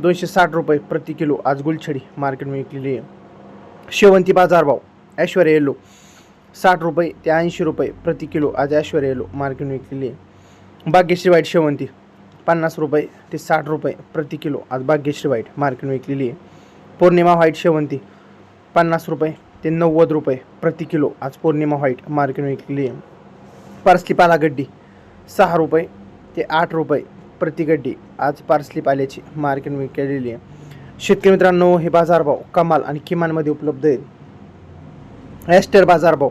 दोनशे साठ रुपये प्रति किलो आज गुलछडी मार्केटमध्ये विकलेली आहे. शेवंती बाजारभाव ऐश्वर्या येलो साठ रुपये ते ऐंशी रुपये प्रति किलो आज ऐश्वर्या येलो मार्केट विकलेली आहे. भाग्यश्री वाईट शेवंती पन्नास रुपये ते साठ रुपये प्रति किलो आज भाग्यश्री वाईट मार्केट विकलेली आहे. पौर्णिमा व्हाईट शेवंती पन्नास रुपये ते नव्वद रुपये प्रति किलो आज पौर्णिमा व्हाईट मार्केट विकलेली आहे. पार्सली पालागड्डी सहा रुपये ते आठ रुपये प्रति गड्डी आज पार्सली पाल्याची मार्केट केलेली आहे. शेतकरी मित्रांनो हे बाजारभाव कमाल आणि किमानमध्ये उपलब्ध आहेत. ॲस्टर बाजारभाव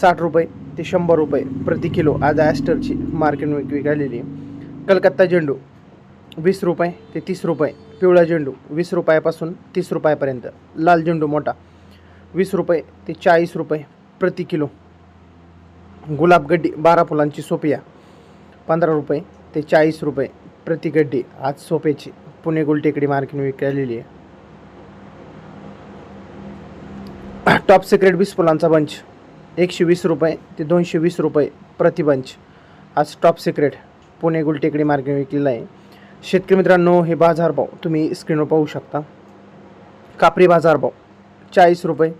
साठ रुपये ते शंभर रुपये प्रति किलो आज ॲस्टरची मार्केट विक विकलेली आहे. कलकत्ता झेंडू वीस रुपये ते तीस रुपये पिवळा झेंडू वीस रुपयापासून तीस रुपयापर्यंत लाल झेंडू मोठा वीस रुपये ते चाळीस रुपये प्रति किलो गुलाबगड्डी बारा फुलांची सोपिया पंधरा रुपये ते चाळीस रुपये प्रति गड्डी आज सोपेची. पुणे गुलटेकडी मार्केटने विकलेली आहे. टॉप सिक्रेट वीस फुलांचा बंच एकशे वीस रुपये ते दोनशे वीस रुपये प्रति बंच आज top secret Pune Gultekdi market विकलेला आहे. शेतकरी मित्रांनो हे बाजारभाव तुम्ही स्क्रीनवर पाहू शकता. कापरी बाजारभाव चाळीस रुपये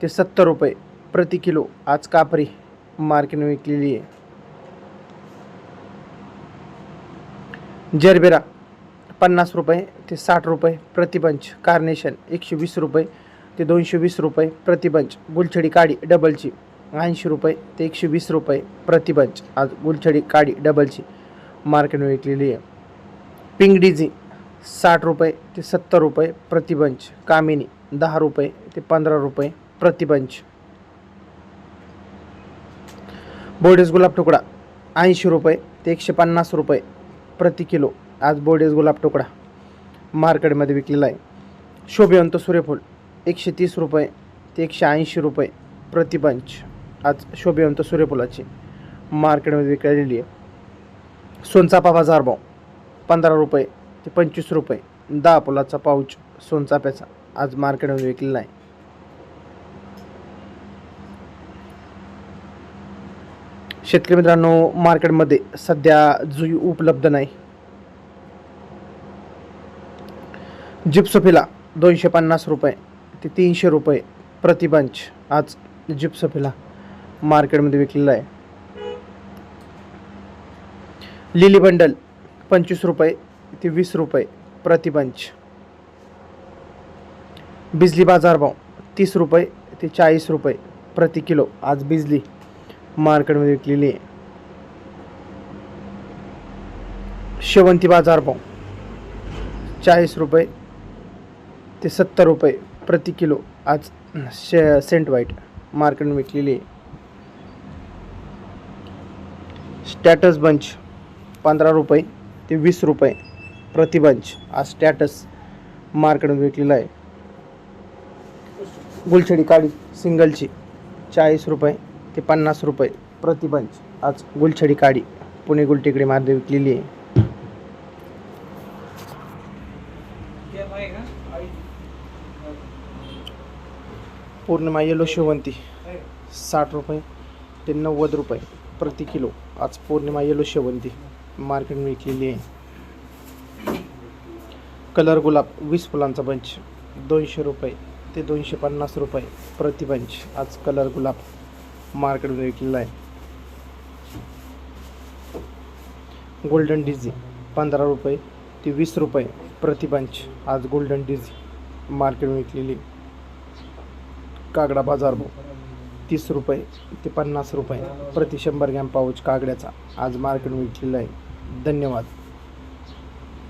ते सत्तर रुपये प्रति किलो. आज कापरी मार्केटने विकलेली आहे. जरबेरा पन्नास रुपये ते साठ रुपये प्रतिबंच. कार्नेशन एकशे वीस रुपये ते दोनशे वीस रुपये प्रतिबंच. गुलछडी काडी डबलची ऐंशी रुपये ते एकशे वीस रुपये प्रतिबंच. आज गुलछडी काडी डबलची मार्केट विकलेली आहे. पिंगडीजी साठ रुपये ते सत्तर रुपये प्रतिबंच. कामिनी दहा रुपये ते पंधरा रुपये प्रतिबंच. बोर्डेस गुलाब तुकडा ऐंशी रुपये ते एकशे पन्नास रुपये प्रति किलो. आज बोडेज गुलाब तुकडा मार्केटमध्ये विकलेला आहे. शोभिवंत सूर्यफूल. एकशे तीस रुपये ते एकशे ऐंशी रुपये प्रतिपंच आज शोभिवंत सूर्यफुलाची मार्केटमध्ये विकलेली आहे. सोनचापा बाजारभाव पंधरा रुपये ते पंचवीस रुपये. दहा फुलाचा पाऊच सोनचाप्याचा आज मार्केटमध्ये विकलेला आहे. शेतकरी मित्रांनो मार्केटमध्ये सध्या जुई उपलब्ध नाही. जिप्सफीला दोनशे पन्नास रुपये ते तीनशे रुपये प्रतिबंच आज जिप्सफीला मार्केटमध्ये विकलेला आहे. लिली बंडल पंचवीस रुपये ते वीस रुपये प्रतिबंच बिजली बाजारभाव तीस रुपये ते चाळीस रुपये प्रति किलो आज बिजली. मार्केटमध्ये विकलेली आहे. शेवंती बाजार भाव चाळीस रुपये ते सत्तर रुपये प्रति किलो. आज शे सेंट व्हाईट मार्केटमध्ये विकलेली आहे. स्टॅटस बंच पंधरा रुपये ते वीस रुपये प्रति बंच. आज स्टॅटस मार्केटमध्ये विकलेला आहे. गुलछडी काळी सिंगलची चाळीस रुपये ते पन्नास रुपये. प्रतिबंच आज गुलछडी काडी. पुणे गुलटेकडे मार्दे विकलेली आहे. पौर्णिमा येलो शेवंती. साठ रुपये. ते नव्वद रुपये. प्रति किलो. आज पौर्णिमा येलो शेवंती. मार्केट विकलेली आहे. कलर गुलाब. वीस फुलांचा बंच दोनशे रुपये. ते दोनशे पन्नास रुपये. प्रति बंच आज कलर गुलाब. मार्केटमध्ये विकलेला आहे. गोल्डन डिझी पंधरा रुपये ते वीस रुपये प्रतिपंच. आज गोल्डन डिझी मार्केट विकलेली. कागडा बाजारभाव तीस रुपये ते पन्नास रुपये. प्रति शंभर ग्रॅम पाऊच कागड्याचा आज मार्केट विकलेला आहे. धन्यवाद.